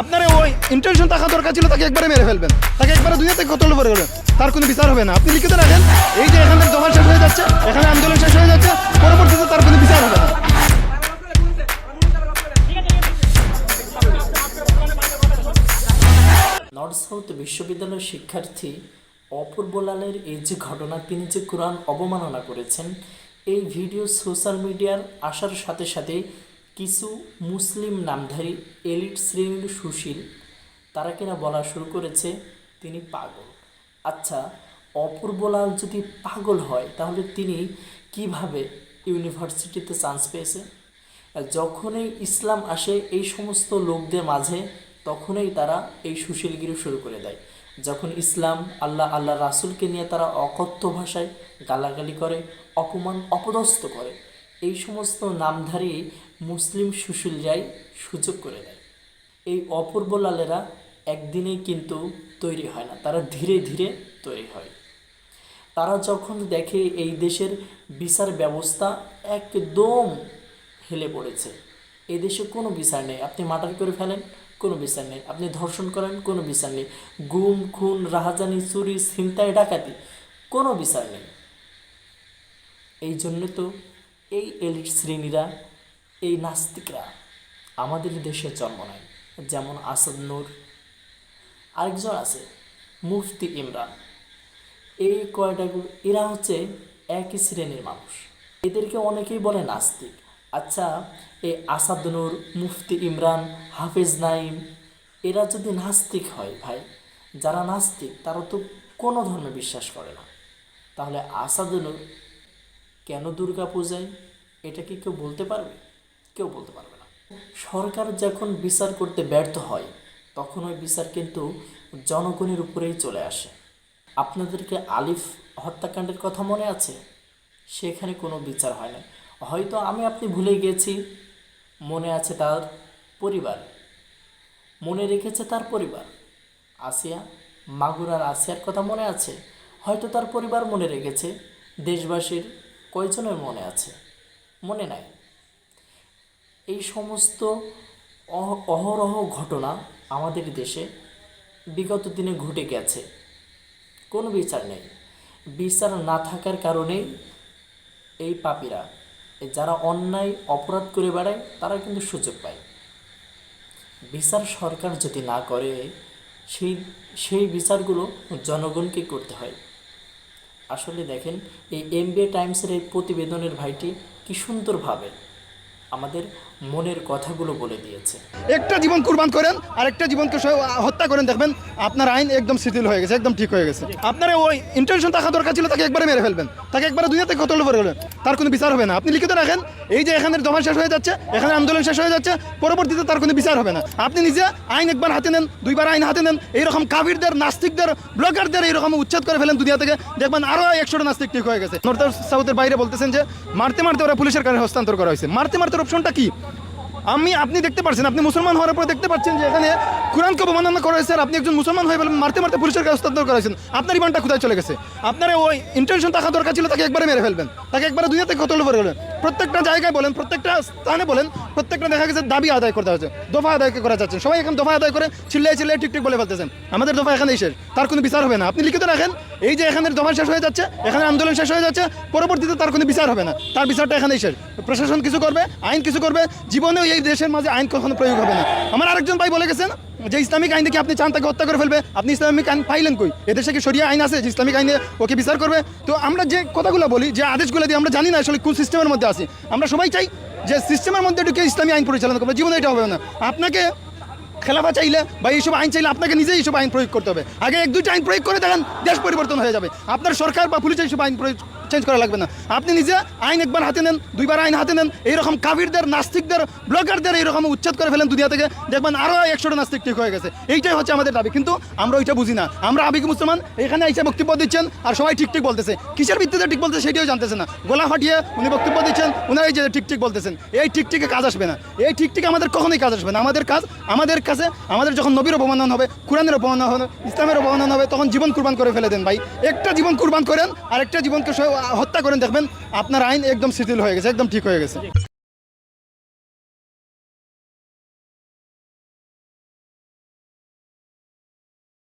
আপনার ওই ইন্টেনশন থাকা দরকার ছিল, তাকে একবারে মেরে ফেলবেন। তাকে একবারে দুনিয়া থেকে কতল করে গেলেন তার কোনো বিচার হবে না। আপনি লিখিত রাখেন, এই যে এখানে জমা শেষ হয়ে যাচ্ছে, এখানে আন্দোলন শেষ হয়ে যাচ্ছে, পরবর্তীতে তার কোনো বিচার হবে না। নর্থ সাউথ বিশ্ববিদ্যালয়ের শিক্ষার্থী অপূর্ব লালের এই যে ঘটনা, তিনি যে কোরআন অবমাননা করেছেন, এই ভিডিও সোশ্যাল মিডিয়ার আসার সাথে সাথে কিছু মুসলিম নামধারী এলিট শ্রেণির সুশীল, তারা কিনা বলা শুরু করেছে, তিনি পাগল। আচ্ছা অপূর্বলাল যদি পাগল হয়, তাহলে তিনি কীভাবে ইউনিভার্সিটিতে চান্স পেয়েছে? যখনই ইসলাম আসে এই সমস্ত লোকদের মাঝে, তখনই তারা এই সুশীলগিরি শুরু করে দেয়। যখন ইসলাম, আল্লাহ আল্লাহ রাসূলকে নিয়ে তারা অকথ্য ভাষায় গালাগালি করে, অপমান, অপদস্থ করে, এই সমস্ত নামধারী মুসলিম সুশীলরাই সুযোগ করে দেয়। এই অপূর্ব লালেরা একদিনেই কিন্তু তৈরি হয় না, তারা ধীরে ধীরে তৈরি হয়। তারা যখন দেখে এই দেশের বিচার ব্যবস্থা একদম হেলে পড়েছে, এই দেশে কোনো বিচার নেই। আপনি মার্ডার করে ফেলেন, কোনো বিচার নেই। আপনি ধর্ষণ করেন, কোনো বিচার নেই। গুম, খুন, রাহাজানি, চুরি, ছিনতাই, ডাকাতি, কোনো বিচার নেই। এই জন্য তো এই এলিট শ্রেণীরা এই নাস্তিকরা আমাদের দেশে জন্ম নেয়। যেমন আসাদ নূর, আরেকজন আছে, মুফতি ইমরান। এই কয়টাগুলো এরা হচ্ছে একই শ্রেণির মানুষ। এদেরকে অনেকেই বলে নাস্তিক। আচ্ছা এই আসাদনুর মুফতি ইমরান, হাফেজ নাইম এরা যদি নাস্তিক হয় ভাই, যারা নাস্তিক, তারা তো কোনো ধর্মে বিশ্বাস করে না। তাহলে আসাদনুর কেন দুর্গা পূজায় এটা কি কেউ বলতে পারবে? কেউ বলতে পারবে না। সরকার যখন বিচার করতে ব্যর্থ হয়, তখন ওই বিচার কিন্তু জনগণের উপরেই চলে আসে। আপনাদেরকে আলিফ হত্যাকাণ্ডের কথা মনে আছে? সেখানে কোনো বিচার হয় না হয়তো আমি আপনি ভুলে গেছি। মনে আছে তার পরিবার। মনে রেখেছে তার পরিবার। আসিয়া মাগুরার আসিয়ার কথা মনে আছে? হয়তো তার পরিবার মনে রেখেছে। দেশবাসীর কয়জনের মনে আছে? মনে নাই। এই সমস্ত অহ- অহরহ ঘটনা আমাদের দেশে বিগত দিনে ঘটে গেছে। কোনো বিচার নেই। বিচার না থাকার কারণেই এই পাপীরা, যারা অন্যায়, অপরাধ করে বেড়ায়, তারা কিন্তু সুযোগ পায়। বিচার সরকার যদি না করে, সেই সেই বিচারগুলো জনগণকে করতে হয়। আসলে দেখেন, এই এমবিএ টাইমসের এই প্রতিবেদনের ভাইটি কি সুন্দরভাবে আমাদের মনের কথাগুলো বলে দিয়েছে। একটা জীবন কুরবান করেন আর একটা জীবনকে হত্যা করেন, দেখবেন আপনার আইন একদম শিথিল হয়ে গেছে, একদম ঠিক হয়ে গেছে। আপনার ওই ইন্টেনশন থাকা দরকার ছিল, তাকে একবারে মেরে ফেলবেন। তাকে একবারে দুনিয়া থেকে কতল করে গেলেন তার কোনো বিচার হবে না। আপনি লিখিত রাখেন, এই যে এখানে জমা শেষ হয়ে যাচ্ছে, এখানে আন্দোলন শেষ হয়ে যাচ্ছে, পরবর্তীতে তার কোনো বিচার হবে না। আপনি নিজে আইন একবার হাতে নেন, দুইবার আইন হাতে নেন, এইরকম কাবিরদের নাস্তিকদের, ব্লগারদের এইরকম উচ্ছেদ করে ফেলেন দুনিয়া থেকে, দেখবেন আরও একশোটা নাস্তিক ঠিক হয়ে গেছে। নর্থ সাউথের বাইরে বলতেছেন যে, মারতে মারতে ওরা পুলিশের কাছে হস্তান্তর করা হয়েছে। মারতে মারতে অপশনটা কি? আমি, আপনি দেখতে পাচ্ছেন আপনি মুসলমান হওয়ার পরে দেখতে পাচ্ছেন যে এখানে কোরআনকে অবমাননা করা হয়েছে আর আপনি একজন মুসলমান হয়ে মারতে মারতে পুলিশের কাছে হস্তান্তর করেছেন আপনার ইমানটা কোথায় চলে গেছে? আপনার ওই ইন্টেনশন থাকা দরকার ছিল, তাকে একবারে মেরে ফেলবেন। তাকে একবারে দুনিয়াতে কত করে গেলেন প্রত্যেকটা জায়গায় বলেন, প্রত্যেকটা স্থানে বলেন, প্রত্যেকটা দেখা গেছে দাবি আদায় করতে হচ্ছে, দফা আদায় করা যাচ্ছে। সবাই এখন দফা আদায় করে চিল্লাই চিল্লাই ঠিক বলে ফেলতেছেন। আমাদের দফা এখানেই শেষ, তার কোনো বিচার হবে না। আপনি লিখিত রাখেন, এই যে এখানে দফা শেষ হয়ে যাচ্ছে এখানে আন্দোলন শেষ হয়ে যাচ্ছে, পরবর্তীতে তার কোনো বিচার হবে না। তার বিচারটা এখানেই শেষ। প্রশাসন কিছু করবে, আইন কিছু করবে, জীবনেও এই দেশের মাঝে আইন কখনো প্রয়োগ হবে না। আমার আরেকজন ভাই বলে গেছেন যে ইসলামিক আইন দেখে আপনি চান তাকে হত্যা করে ফেলবে, আপনি ইসলামিক আইন পাইলেন কই? এদেশে কি সরিয়া আইন আছে যে ইসলামিক আইনে ওকে বিচার করবে? তো আমরা যে কথাগুলো বলি, যে আদেশগুলো দিয়ে আমরা জানি না আসলে কোন সিস্টেমের মধ্যে আছি। আমরা সবাই চাই যে সিস্টেমের মধ্যে ঢুকে ইসলামী আইন পরিচালনা করবে। জীবনে এটা হবে না। আপনাকে খেলাফা চাইলে বা এইসব আইন চাইলে আপনাকে নিজেই এইসব আইন প্রয়োগ করতে হবে। আগে এক দুইটা আইন প্রয়োগ করে দেখেন, দেশ পরিবর্তন হয়ে যাবে। আপনার সরকার বা পুলিশ এইসব আইন প্রয়োগ চেঞ্জ করা লাগবে না। আপনি নিজে আইন একবার হাতে নেন, দুইবার আইন হাতে নেন, এইরকম কাবিরদের নাস্তিকদের, ব্লগারদের এইরকম উচ্ছেদ করে ফেলেন দুনিয়া থেকে, দেখবেন আরও একশোটা নাস্তিক ঠিক হয়ে গেছে। এইটাই হচ্ছে আমাদের দাবি, কিন্তু আমরা ওইটা বুঝি না। আমরা আবিক মুসলমান, এখানে এসে বক্তব্য দিচ্ছেন আর সবাই ঠিক ঠিক বলতেছে। কিসের ভিত্তিতে ঠিক বলতেছে সেটাও জানতেছে না। গোলা ফাটিয়ে উনি বক্তব্য দিচ্ছেন উনারা এই যে ঠিক ঠিক বলতেছেন। এই ঠিক ঠিকে কাজ আসবে না। এই ঠিক ঠিক আমাদের কখনোই কাজ আসবে না। আমাদের কাজ, আমাদের কাছে, আমাদের যখন নবীর অবমানন হবে, কোরআনের অবমানন হবে, ইসলামের অবমানন হবে, তখন জীবন কুরবান করে ফেলে দেন ভাই। একটা জীবন কুরবান করেন আর একটা জীবনকে হত্যা করেন দেখবেন আপনার আইন একদম শিথিল হয়ে গেছে একদম ঠিক হয়ে গেছে।